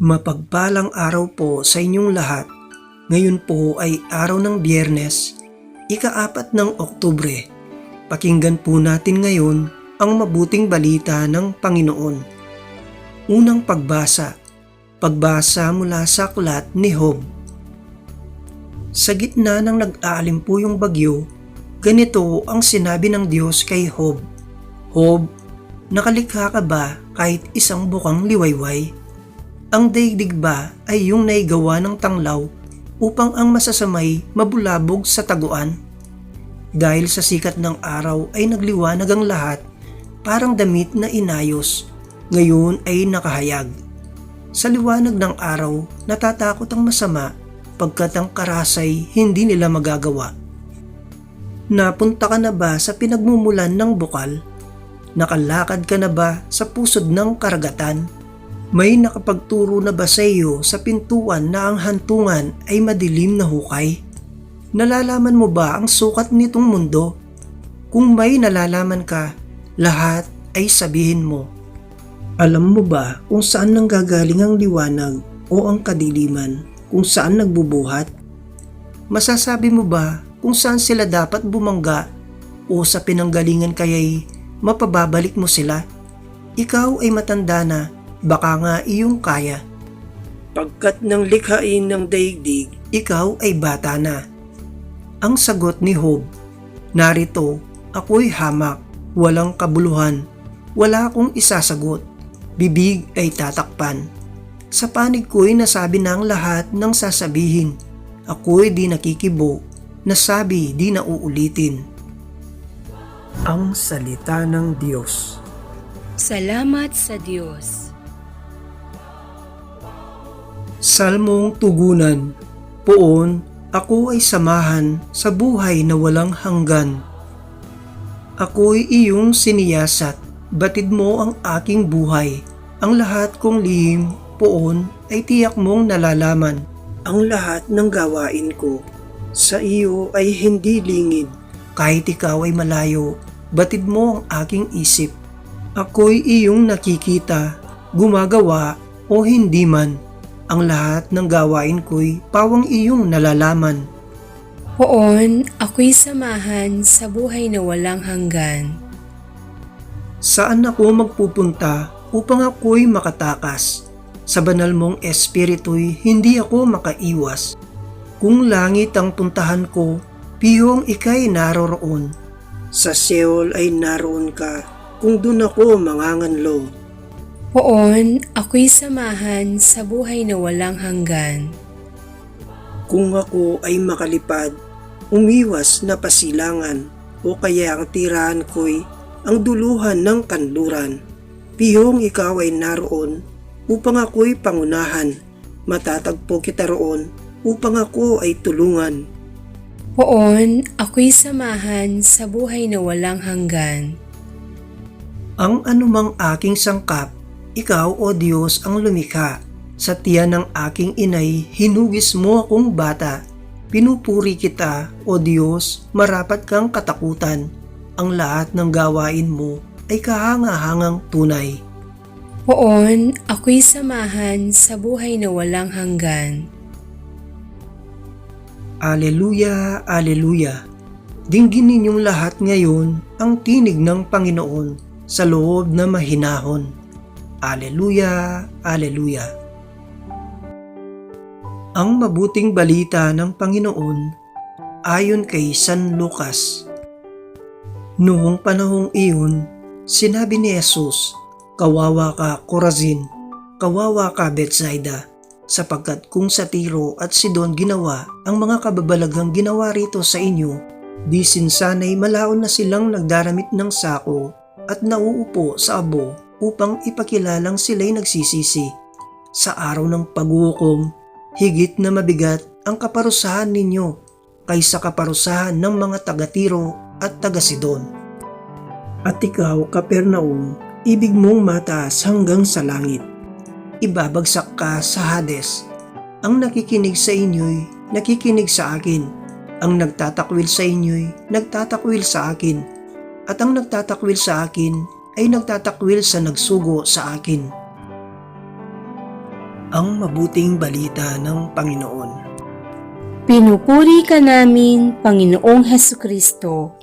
Mapagpalang araw po sa inyong lahat. Ngayon po ay araw ng biyernes, ikaapat ng Oktubre. Pakinggan po natin ngayon ang mabuting balita ng Panginoon. Unang pagbasa, pagbasa mula sa aklat ni Hob. Sa gitna ng nag-aalimpuyong bagyo, ganito ang sinabi ng Diyos kay Hob. Hob, nakalikha ka ba kahit isang bukang liwayway? Ang daigdig ba ay yung naigawa ng tanglaw upang ang masasamay mabulabog sa taguan? Dahil sa sikat ng araw ay nagliwanag ang lahat, parang damit na inayos, ngayon ay nakahayag. Sa liwanag ng araw, natatakot ang masama pagkat ang karasay hindi nila magagawa. Napunta ka na ba sa pinagmumulan ng bukal? Nakalakad ka na ba sa pusod ng karagatan? May nakapagturo na ba sa iyo sa pintuan na ang hantungan ay madilim na hukay? Nalalaman mo ba ang sukat nitong mundo? Kung may nalalaman ka, lahat ay sabihin mo. Alam mo ba kung saan nanggagaling ang liwanag o ang kadiliman, kung saan nagbubuhat? Masasabi mo ba kung saan sila dapat bumangga o sa pinanggalingan kaya'y mapababalik mo sila? Ikaw ay matanda na baka nga iyong kaya. Pagkat ng likhain ng daigdig, ikaw ay bata na. Ang sagot ni Hob, Narito, ako'y hamak, walang kabuluhan, wala akong isasagot, bibig ay tatakpan. Sa panig ko'y nasabi na ang lahat ng sasabihin, ako'y di nakikibo, nasabi di na uulitin. Ang Salita ng Diyos Salamat sa Diyos. Salmong Tugunan Poon, ako ay samahan sa buhay na walang hanggan. Ako'y iyong siniyasat, batid mo ang aking buhay. Ang lahat kong lihim, poon, ay tiyak mong nalalaman. Ang lahat ng gawain ko, sa iyo ay hindi lingid. Kahit ikaw ay malayo, batid mo ang aking isip. Ako'y iyong nakikita, gumagawa o hindi man. Ang lahat ng gawain ko'y pawang iyong nalalaman. Poon, ako'y samahan sa buhay na walang hanggan. Saan ako magpupunta upang ako'y makatakas? Sa banal mong espiritu'y hindi ako makaiwas. Kung langit ang puntahan ko, pihong ikay naroroon. Sa Seol ay naroon ka, kung dun ako manganganlo. Poon, ako'y samahan sa buhay na walang hanggan. Kung ako ay makalipad, umiwas na pasilangan, o kaya ang tirahan ko'y ang duluhan ng kanluran. Pihong ikaw ay naroon, upang ako'y pangunahan. Matatagpo kita roon, upang ako ay tulungan. Poon, ako'y samahan sa buhay na walang hanggan. Ang anumang aking sangkap, ikaw o Diyos ang lumikha. Sa tiyan ng aking inay, hinugis mo akong bata. Pinupuri kita, o Diyos, marapat kang katakutan. Ang lahat ng gawain mo ay kahangahangang tunay. Poon, ako'y samahan sa buhay na walang hanggan. Aleluya, Aleluya. Dinggin ninyong lahat ngayon ang tinig ng Panginoon sa loob na mahinahon. Aleluya, Aleluya. Ang mabuting balita ng Panginoon ayon kay San Lucas. Noong panahong iyon, sinabi ni Jesus, Kawawa ka, Corazin, kawawa ka, Bethsaida, sapagkat kung sa Tiro at Sidon ginawa ang mga kababalaghang ginawa rito sa inyo, di sinsanay malaon na silang nagdaramit ng sako at nauupo sa abo upang ipakilalang sila'y nagsisisi. Sa araw ng paghukom, higit na mabigat ang kaparusahan ninyo kaysa kaparusahan ng mga taga-Tiro at taga-Sidon. At ikaw, Kapernaum, ibig mong mataas hanggang sa langit. Ibabagsak ka sa Hades. Ang nakikinig sa inyo'y nakikinig sa akin. Ang nagtatakwil sa inyo'y nagtatakwil sa akin. At ang nagtatakwil sa akin ay nagtatakwil sa nagsugo sa akin. ang mabuting balita ng Panginoon. Pinupuri ka namin, Panginoong Heso Kristo.